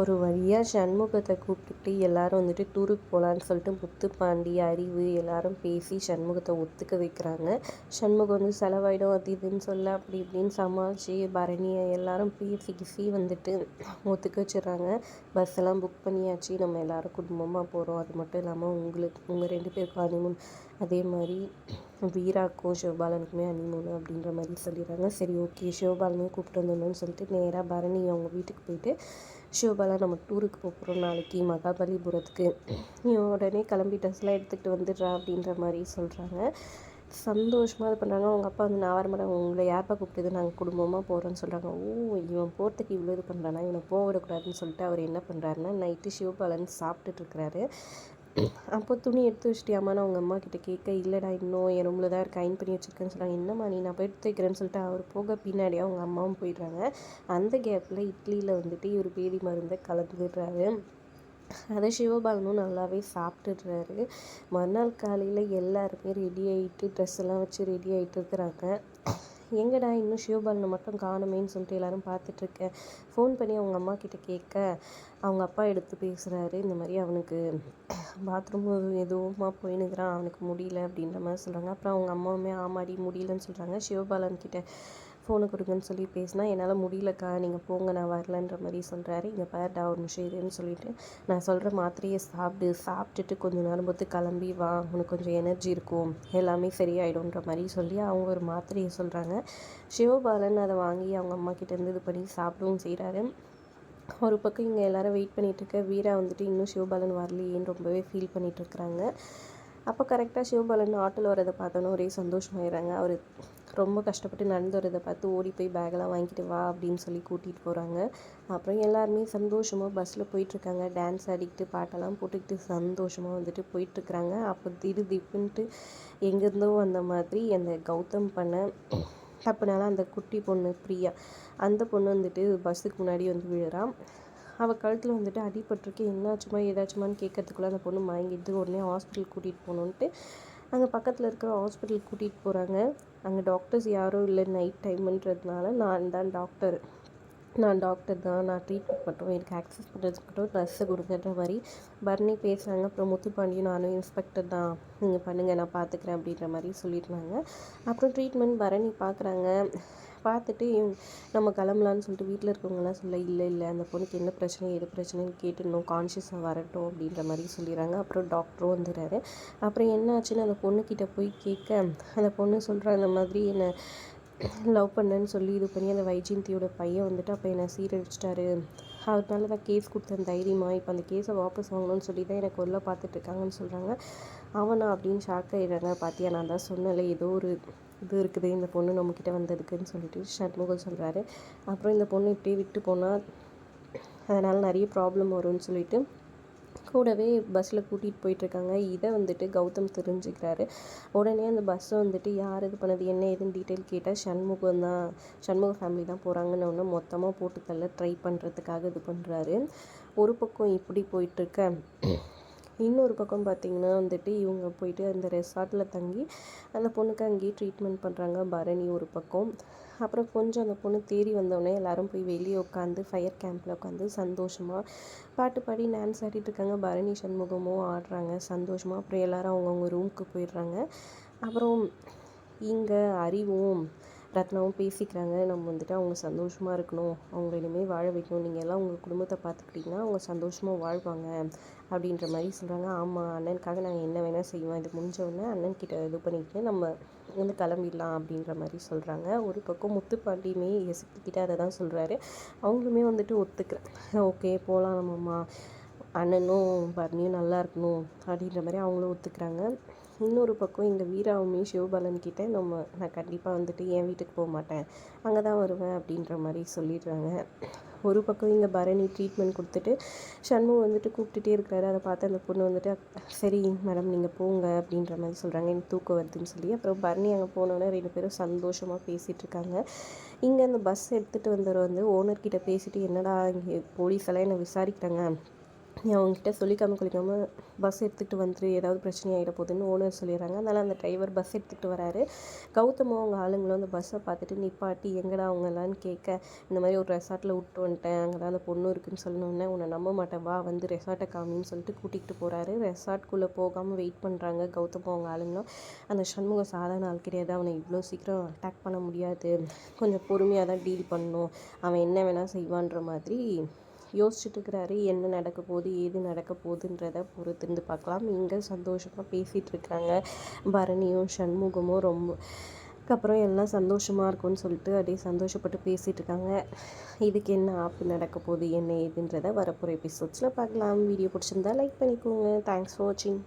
ஒரு வழியாக சண்முகத்தை கூப்பிட்டுட்டு எல்லாரும் வந்துட்டு டூருக்கு போகலான்னு சொல்லிட்டு முத்துப்பாண்டி அறிவு எல்லாரும் பேசி சண்முகத்தை ஒத்துக்க வைக்கிறாங்க. சண்முகம் வந்து செலவாயிடும் அது இதுன்னு சொல்ல அப்படி இப்படின்னு சமாளித்து பரணியை எல்லாரும் பேசி கிசி வந்துட்டு ஒத்துக்க வச்சிடுறாங்க. பஸ் எல்லாம் புக் பண்ணியாச்சு. நம்ம எல்லாரும் குடும்பமாக போகிறோம் அது மட்டும் இல்லாமல் உங்களுக்கு உங்கள் ரெண்டு பேருக்கும் ஹனிமூன் அதே மாதிரி வீராக்கும் சிவபாலனுக்குமே ஹனிமூன் அப்படின்ற மாதிரி சொல்லிடுறாங்க. சரி ஓகே. சிவபாலனையும் கூப்பிட்டு வந்துடணும்னு சொல்லிட்டு நேராக பரணி அவங்க வீட்டுக்கு போயிட்டு ஷோபாலா நம்ம டூருக்கு போகிறோம் நாளைக்கு மகாபலிபுரத்துக்கு. நீ உடனே கிளம்பி ட்ரெஸ்லாம் எடுத்துகிட்டு வந்துடுறா அப்படின்ற மாதிரி சொல்கிறாங்க சந்தோஷமாக இது பண்ணுறாங்க அவங்க அப்பா வந்து நான் வரமாட்டேன். உங்களை யார்ப்பா கூப்பிட்டது நாங்கள் குடும்பமாக போகிறோன்னு சொல்கிறாங்க ஓ இவன் போகிறதுக்கு இவ்வளோ இது பண்ணுறானா இவனை போக விடக்கூடாதுன்னு சொல்லிட்டு அவர் என்ன பண்ணுறாருன்னா நைட்டு சிவபாலன் சாப்பிட்டுட்டு இருக்கிறாரு. அப்போ துணி எடுத்து வச்சிட்டியாமான்னு அவங்க அம்மா கிட்ட கேட்க இல்லைடா இன்னும் என் ரூமில் தான் இருக்கு அயன் பண்ணி வச்சிருக்கேன்னு சொல்கிறாங்க என்னம்மா நீ நான் போய் எடுத்து வைக்கிறேன்னு சொல்லிட்டு அவர் போக பின்னாடியே அவங்க அம்மாவும் போயிடுறாங்க. அந்த கேப்பில் இட்லியில் வந்துட்டு இவர் பேதி மருந்தை கலந்துடுறாரு. அதை சிவபாலனும் நல்லாவே சாப்பிட்டுடுறாரு. மறுநாள் காலையில் எல்லாருமே ரெடி ஆகிட்டு ட்ரெஸ் எல்லாம் வச்சு ரெடி ஆகிட்டு இருக்கிறாங்க. எங்கடா இன்னும் சிவபாலனை மட்டும் காணுமேன்னு சொல்லிட்டு எல்லாரும் பார்த்துட்ருக்கேன் ஃபோன் பண்ணி அவங்க அம்மா கிட்ட கேட்க அவங்க அப்பா எடுத்து பேசுகிறாரு இந்த மாதிரி அவனுக்கு பாத்ரூம் எதுவுமா போயினுக்கிறான் அவனுக்கு முடியல அப்படின்ற மாதிரி சொல்கிறாங்க அப்புறம் அவங்க அம்மாவுமே ஆமாடி முடியலன்னு சொல்கிறாங்க சிவபாலன் கிட்ட ஃபோனை கொடுங்கன்னு சொல்லி பேசினா என்னால் முடியலக்கா நீங்கள் போங்க நான் வரலன்ற மாதிரி சொல்கிறாரு இங்கே பாருடா ஒரு நிமிஷம் இதுன்னு சொல்லிட்டு நான் சொல்கிற மாத்திரையை சாப்பிடு சாப்பிட்டுட்டு கொஞ்சம் நேரம் பொறுத்து கிளம்பி வா. உனக்கு கொஞ்சம் எனர்ஜி இருக்கும். எல்லாமே சரியாயிடும்ன்ற மாதிரி சொல்லி அவங்க ஒரு மாத்திரையை சொல்கிறாங்க சிவபாலன் அதை வாங்கி அவங்க அம்மா கிட்டேருந்து இது பண்ணி சாப்பிடவும் செய்கிறாரு ஒரு பக்கம் இங்கே எல்லோரும் வெயிட் பண்ணிகிட்ருக்க வீரா வந்துட்டு இன்னும் சிவபாலன் வரலையேன்னு ரொம்பவே ஃபீல் பண்ணிகிட்ருக்குறாங்க அப்போ கரெக்டாக சிவபாலன் ஆட்டோவில் வரதை பார்த்தோன்னே ஒரே சந்தோஷமாயிடுறாங்க. அவர் ரொம்ப கஷ்டப்பட்டு நடந்து வரதை பார்த்து ஓடி போய் பேக்கெல்லாம் வாங்கிட்டு வா அப்படின்னு சொல்லி கூட்டிகிட்டு போகிறாங்க அப்புறம் எல்லாருமே சந்தோஷமாக பஸ்ஸில் போயிட்டுருக்காங்க டான்ஸ் ஆடிக்கிட்டு பாட்டெல்லாம் போட்டுக்கிட்டு சந்தோஷமாக வந்துட்டு போயிட்டுருக்குறாங்க அப்போ திடு திப்புன்ட்டு எங்கேருந்தோ அந்த மாதிரி அந்த கௌதம் பண்ண தப்புனால அந்த குட்டி பொண்ணு பிரியா அந்த பொண்ணு வந்துட்டு பஸ்ஸுக்கு முன்னாடி வந்து விழுறான் அவள் கழுத்தில் வந்துட்டு அடிபட்டிருக்கு. என்னாச்சுமா ஏதாச்சுமான்னு கேட்கறதுக்குள்ளே அந்த பொண்ணு மயங்கிட்டு உடனே ஹாஸ்பிட்டல் கூட்டிகிட்டு போகணுன்ட்டு அங்கே பக்கத்தில் இருக்கிற ஹாஸ்பிட்டலுக்கு கூட்டிகிட்டு போகிறாங்க அங்கே டாக்டர்ஸ் யாரும் இல்லை நைட் டைமுன்றதுனால நான் தான் டாக்டர் நான் டாக்டர் தான். நான் ட்ரீட்மெண்ட் மட்டும் எனக்கு ஆக்சஸ் பண்ணுறதுக்கு மட்டும் ட்ரெஸ்ஸை கொடுங்கன்ற மாதிரி பர்னி பேசுகிறாங்க அப்புறம் முத்துப்பாண்டியும் நானும் இன்ஸ்பெக்டர் தான். நீங்கள் பண்ணுங்கள் நான் பார்த்துக்கிறேன் அப்படின்ற மாதிரி சொல்லிடுறாங்க அப்புறம் ட்ரீட்மெண்ட் பரணி பார்க்குறாங்க பார்த்துட்டு நம்ம கிளம்பலான்னு சொல்லிட்டு வீட்டில் இருக்கவங்கலாம் சொல்ல இல்லை இல்லை அந்த பொண்ணுக்கு என்ன பிரச்சனை எது பிரச்சனைன்னு கேட்டுடணும். கான்ஷியஸாக வரட்டும் அப்படின்ற மாதிரி சொல்லிடுறாங்க. அப்புறம் டாக்டரும் வந்துடுறாரு. அப்புறம் என்ன ஆச்சுன்னு அந்த பொண்ணுக்கிட்ட போய் கேட்க அந்த பொண்ணு சொல்கிற அந்த மாதிரி என்னை லவ் பண்ணேன்னு சொல்லி இது பண்ணி அந்த வைஜெயந்தியோட பையன் வந்துட்டு அப்போ என்னை சீரழிச்சிட்டாரு. அதனால தான் கேஸ் கொடுத்தேன் தைரியமாக இப்போ அந்த கேஸை வாபஸ் வாங்கணும்னு சொல்லி தான் எனக்கு உள்ள பார்த்துட்ருக்காங்கன்னு சொல்கிறாங்க அவனா அப்படின்னு ஷாக் ஆகிடுறாங்க பார்த்தியா நான் தான் சொன்னல ஏதோ ஒரு இது இருக்குது. இந்த பொண்ணு நம்மக்கிட்ட வந்ததுக்குன்னு சொல்லிட்டு ஷண்முகம் சொல்கிறாரு அப்புறம் இந்த பொண்ணு இப்படியே விட்டு போனால் அதனால் நிறைய ப்ராப்ளம் வரும்னு சொல்லிட்டு கூடவே பஸ்ஸில் கூட்டிகிட்டு போயிட்டுருக்காங்க. இதை வந்துட்டு கௌதம் தெரிஞ்சுக்கிறாரு. உடனே அந்த பஸ்ஸை வந்துட்டு யார் இது பண்ணது? என்ன ஏதுன்னு டீட்டெயில் கேட்டால் சண்முகம் தான். சண்முக ஃபேமிலி தான் போகிறாங்கன்னு ஒன்று மொத்தமாக போட்டு தள்ள ட்ரை பண்ணுறதுக்காக இது பண்ணுறாரு ஒரு பக்கம் இப்படி போயிட்டுருக்க. இன்னொரு பக்கம் பார்த்திங்கன்னா வந்துட்டு இவங்க போயிட்டு அந்த ரெசார்ட்டில் தங்கி அந்த பொண்ணுக்கு அங்கேயே ட்ரீட்மெண்ட் பண்ணுறாங்க பரணி ஒரு பக்கம். அப்புறம் கொஞ்சம் அந்த பொண்ணு தேடி வந்தோடனே எல்லோரும் போய் வெளியே உட்காந்து ஃபயர் கேம்பில் உட்காந்து சந்தோஷமாக பாட்டு பாடி டான்ஸ் ஆடிட்டு இருக்காங்க. பரணி சண்முகமும் ஆடுறாங்க சந்தோஷமாக அப்புறம் எல்லோரும் அவங்கவுங்க ரூமுக்கு போயிடுறாங்க. அப்புறம் இங்கே அறிவும் ரத்னாவும் பேசிக்கிறாங்க. நம்ம வந்துட்டு அவங்க சந்தோஷமாக இருக்கணும். அவங்க இனிமேல் வாழ வைக்கணும். நீங்கள் எல்லாம் உங்கள் குடும்பத்தை பார்த்துக்கிட்டிங்கன்னா அவங்க சந்தோஷமாக வாழ்வாங்க அப்படின்ற மாதிரி சொல்கிறாங்க ஆமாம் அண்ணனுக்காக நாங்கள் என்ன வேணால் செய்வோம். இது முடிஞ்சவொடனே அண்ணன் கிட்ட இது பண்ணிக்கிட்டு நம்ம வந்து கிளம்பிடலாம் அப்படின்ற மாதிரி சொல்கிறாங்க ஒரு பக்கம் முத்துப்பாண்டியுமே எசுக்கிட்ட அதை தான் சொல்கிறாரு அவங்களுமே வந்துட்டு ஒத்துக்கிறேன். ஓகே போகலாம் நம்மம்மா அண்ணனும் பரணியும் நல்லா இருக்கணும் அப்படின்ற மாதிரி அவங்களும் ஒத்துக்கிறாங்க. இன்னொரு பக்கம் இந்த வீராவுமே சிவபாலன் கிட்டே நம்ம நான் கண்டிப்பாக வந்துட்டு என் வீட்டுக்கு போக மாட்டேன். அங்கே தான் வருவேன் அப்படின்ற மாதிரி சொல்லிடுறாங்க. ஒரு பக்கம் இங்கே பரணி ட்ரீட்மெண்ட் கொடுத்துட்டு சண்முகம் வந்துட்டு கூப்பிட்டுட்டே இருக்கிறாரு. அதை பார்த்து அந்த பொண்ணு வந்துட்டு சரி மேடம் நீங்கள் போங்க அப்படின்ற மாதிரி சொல்கிறாங்க எனக்கு தூக்கம் வருதுன்னு சொல்லி அப்புறம் பரணி அங்கே போனோன்னே ரெண்டு பேரும் சந்தோஷமாக பேசிகிட்டு இருக்காங்க. இங்கே அந்த பஸ் எடுத்துகிட்டு வந்தவர் வந்து ஓனர்கிட்ட பேசிட்டு என்னடா இங்கே போலீஸ் எல்லாம் என்னை விசாரிக்கிறாங்க. நீ அவங்ககிட்ட சொல்லிக்காமல் கொள்ளிக்காமல் பஸ் எடுத்துகிட்டு வந்துரு ஏதாவது பிரச்சனை ஆகிட போகுதுன்னு ஓனர் சொல்லிடுறாங்க. அதனால் அந்த டிரைவர் பஸ் எடுத்துகிட்டு வராரு. கௌதமும் அவங்க ஆளுங்களும் அந்த பஸ்ஸை பார்த்துட்டு நிப்பாட்டி எங்கடா அவங்களான்னு கேட்க இந்த மாதிரி ஒரு ரெசார்ட்டில் விட்டு வந்துட்டேன். அங்கே தான் அந்த பொண்ணு இருக்குன்னு சொன்னோடனே உன்னை நம்ப மாட்டேன். வா வந்து ரெசார்ட்டை காமின்னு சொல்லிட்டு கூட்டிகிட்டு போகிறாரு ரெசார்ட்குள்ளே போகாமல் வெயிட் பண்ணுறாங்க கௌதமும் அவங்க ஆளுங்களும். அந்த சண்முகம் சாதாரண ஆள் கிடையாது. அவனை இவ்வளோ சீக்கிரம் அட்டாக் பண்ண முடியாது. கொஞ்சம் பொறுமையாக தான் டீல் பண்ணணும். அவன் என்ன வேணால் செய்வான்ற மாதிரி யோசிச்சுட்டு இருக்கிறாரு என்ன நடக்க போகுது ஏது நடக்க போகுதுன்றத பொறுத்திருந்து பார்க்கலாம். இங்கே சந்தோஷமாக பேசிகிட்டு இருக்காங்க பரணியும் சண்முகமும் ரொம்ப அதுக்கப்புறம் எல்லாம் சந்தோஷமாக இருக்கும்னு சொல்லிட்டு அப்படியே சந்தோஷப்பட்டு பேசிகிட்டு இருக்காங்க இதுக்கு என்ன ஆப்பு நடக்க போகுது என்ன ஏதுன்றதை வரப்போகிற எபிசோட்ஸில் பார்க்கலாம். வீடியோ பிடிச்சிருந்தா லைக் பண்ணிக்கோங்க. தேங்க்ஸ் ஃபார் வாட்சிங்